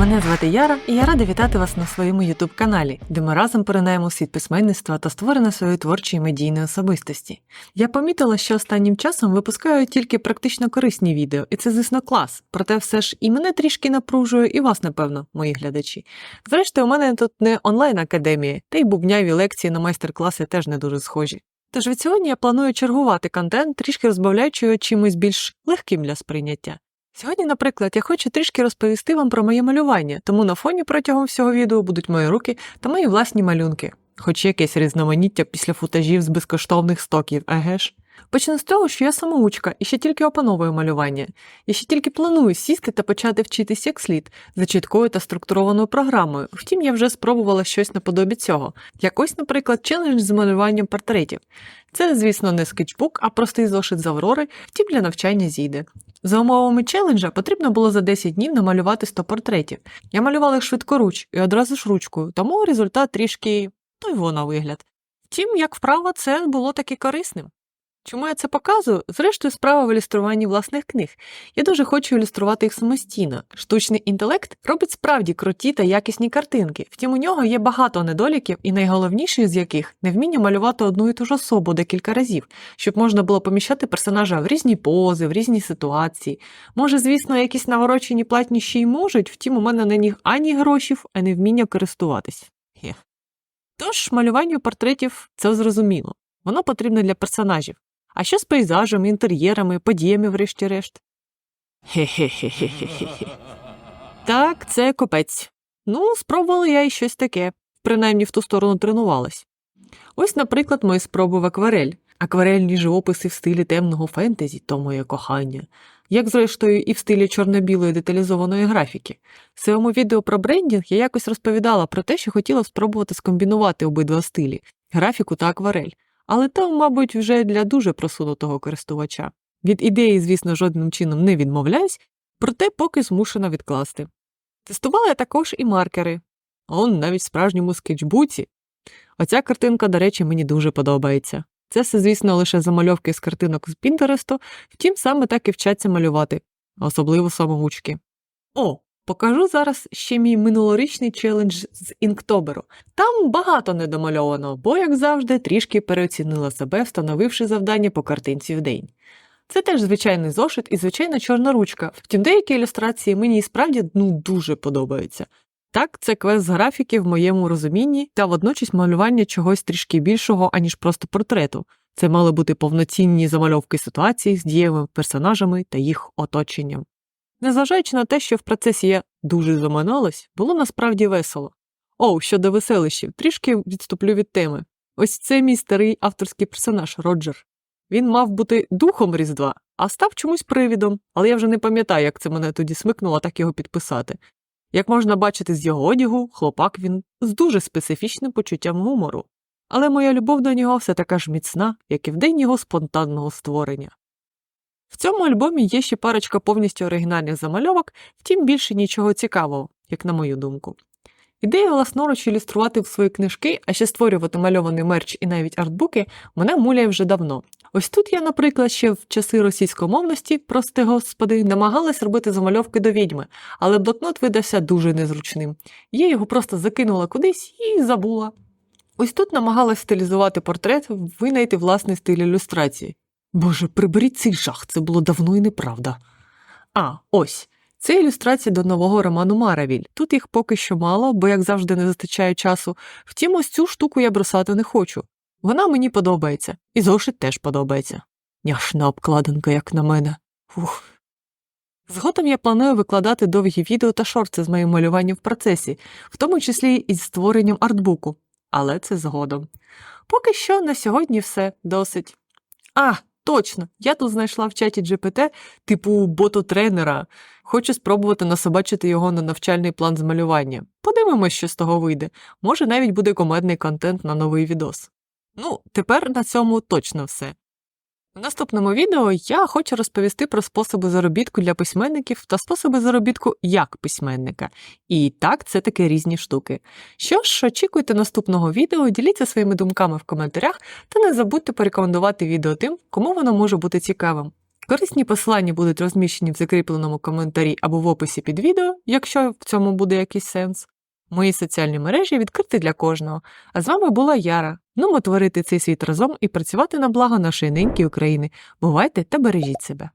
Мене звати Яра, і я рада вітати вас на своєму youtube каналі, де ми разом поринаємо світ письменництва та створення своєї творчої медійної особистості. Я помітила, що останнім часом випускаю тільки практично корисні відео, і це, звісно, клас. Проте все ж і мене трішки напружує, і вас, напевно, мої глядачі. Зрештою, у мене тут не онлайн-академія, та й бубняві лекції на майстер-класи теж не дуже схожі. Тож від сьогодні я планую чергувати контент, трішки розбавляючи його чимось більш легким для сприйняття. Сьогодні, наприклад, я хочу трішки розповісти вам про моє малювання, тому на фоні протягом всього відео будуть мої руки та мої власні малюнки, хоч якесь різноманіття після футажів з безкоштовних стоків, еге ж. Почну з того, що я самоучка і ще тільки опановую малювання. Я ще тільки планую сісти та почати вчитись як слід за чіткою та структурованою програмою. Втім, я вже спробувала щось наподобі цього. Якось, наприклад, челендж з малюванням портретів. Це, звісно, не скетчбук, а простий зошит з Аврори, втім для навчання зійде. За умовами челенджа потрібно було за 10 днів намалювати 100 портретів. Я малювала їх швидкоруч і одразу ж ручкою, тому результат трішки той на вигляд. Втім, як вправа, це було таки корисним. Чому я це показую? Зрештою, справа в ілюструванні власних книг. Я дуже хочу ілюструвати їх самостійно. Штучний інтелект робить справді круті та якісні картинки, втім у нього є багато недоліків, і найголовніший з яких невміння малювати одну і ту ж особу декілька разів, щоб можна було поміщати персонажа в різні пози, в різні ситуації. Може, звісно, якісь наворочені платні ще й можуть, втім, у мене на них ані грошів, ані вміння користуватись. Тож, малювання портретів це зрозуміло. Воно потрібне для персонажів. А що з пейзажами, інтер'єрами, подіями, врешті-решт? Хе-хе-хе-хе-хе. Так, це копець. Ну, спробувала я і щось таке, принаймні в ту сторону тренувалась. Ось, наприклад, мої спроби в акварель, акварельні живописи в стилі темного фентезі, то моє кохання, як зрештою і в стилі чорно-білої деталізованої графіки. В своєму відео про брендінг я якось розповідала про те, що хотіла спробувати скомбінувати обидва стилі графіку та акварель. Але там, мабуть, вже для дуже просунутого користувача. Від ідеї, звісно, жодним чином не відмовляюсь, проте поки змушена відкласти. Тестувала я також і маркери. Он навіть в справжньому скетчбуці. Оця картинка, до речі, мені дуже подобається. Це все, звісно, лише замальовки з картинок з Пінтересту, втім, саме так і вчаться малювати, особливо самоучки. О, Покажу зараз ще мій минулорічний челендж з інктоберу. Там багато недомальовано, бо, як завжди, трішки переоцінила себе, встановивши завдання по картинці в день. Це теж звичайний зошит і звичайна чорна ручка, втім деякі ілюстрації мені і справді ну, дуже подобаються. Так, це квест з графіки в моєму розумінні та водночас малювання чогось трішки більшого, аніж просто портрету. Це мали бути повноцінні замальовки ситуацій з дієвими персонажами та їх оточенням. Незважаючи на те, що в процесі я дуже заманалась, було насправді весело. О, щодо веселищів, трішки відступлю від теми. Ось це мій старий авторський персонаж Роджер. Він мав бути духом Різдва, а став чомусь привідом, але я вже не пам'ятаю, як це мене тоді смикнуло так його підписати. Як можна бачити з його одягу, хлопак він з дуже специфічним почуттям гумору. Але моя любов до нього все така ж міцна, як і в день його спонтанного створення. В цьому альбомі є ще парочка повністю оригінальних замальовок, втім більше нічого цікавого, як на мою думку. Ідея власноруч ілюструвати в свої книжки, а ще створювати мальований мерч і навіть артбуки, мене муляє вже давно. Ось тут я, наприклад, ще в часи російськомовності, прости господи, намагалась робити замальовки до відьми, але блокнот видався дуже незручним. Я його просто закинула кудись і забула. Ось тут намагалась стилізувати портрет, винайти власний стиль ілюстрації. Боже, приберіть цей жах, це було давно і неправда. А, ось. Це ілюстрація до нового роману Маравіль. Тут їх поки що мало, бо, як завжди, не вистачає часу. Втім, ось цю штуку я бросати не хочу. Вона мені подобається, і зошит теж подобається. Няшна обкладинка, як на мене. Фух. Згодом я планую викладати довгі відео та шорти з моїм малюванням в процесі, в тому числі і з створенням артбуку, але це згодом. Поки що на сьогодні все досить. А, Точно, я тут знайшла в чаті GPT типу бототренера. Хочу спробувати насобачити його на навчальний план з малювання. Подивимось, що з того вийде. Може, навіть буде комедний контент на новий відос. Ну, тепер на цьому точно все. В наступному відео я хочу розповісти про способи заробітку для письменників та способи заробітку як письменника. І так, це такі різні штуки. Що ж, очікуйте наступного відео, діліться своїми думками в коментарях та не забудьте порекомендувати відео тим, кому воно може бути цікавим. Корисні посилання будуть розміщені в закріпленому коментарі або в описі під відео, якщо в цьому буде якийсь сенс. Мої соціальні мережі відкриті для кожного. А з вами була Яра. Ну, творити цей світ разом і працювати на благо нашої ниньки України. Бувайте та бережіть себе.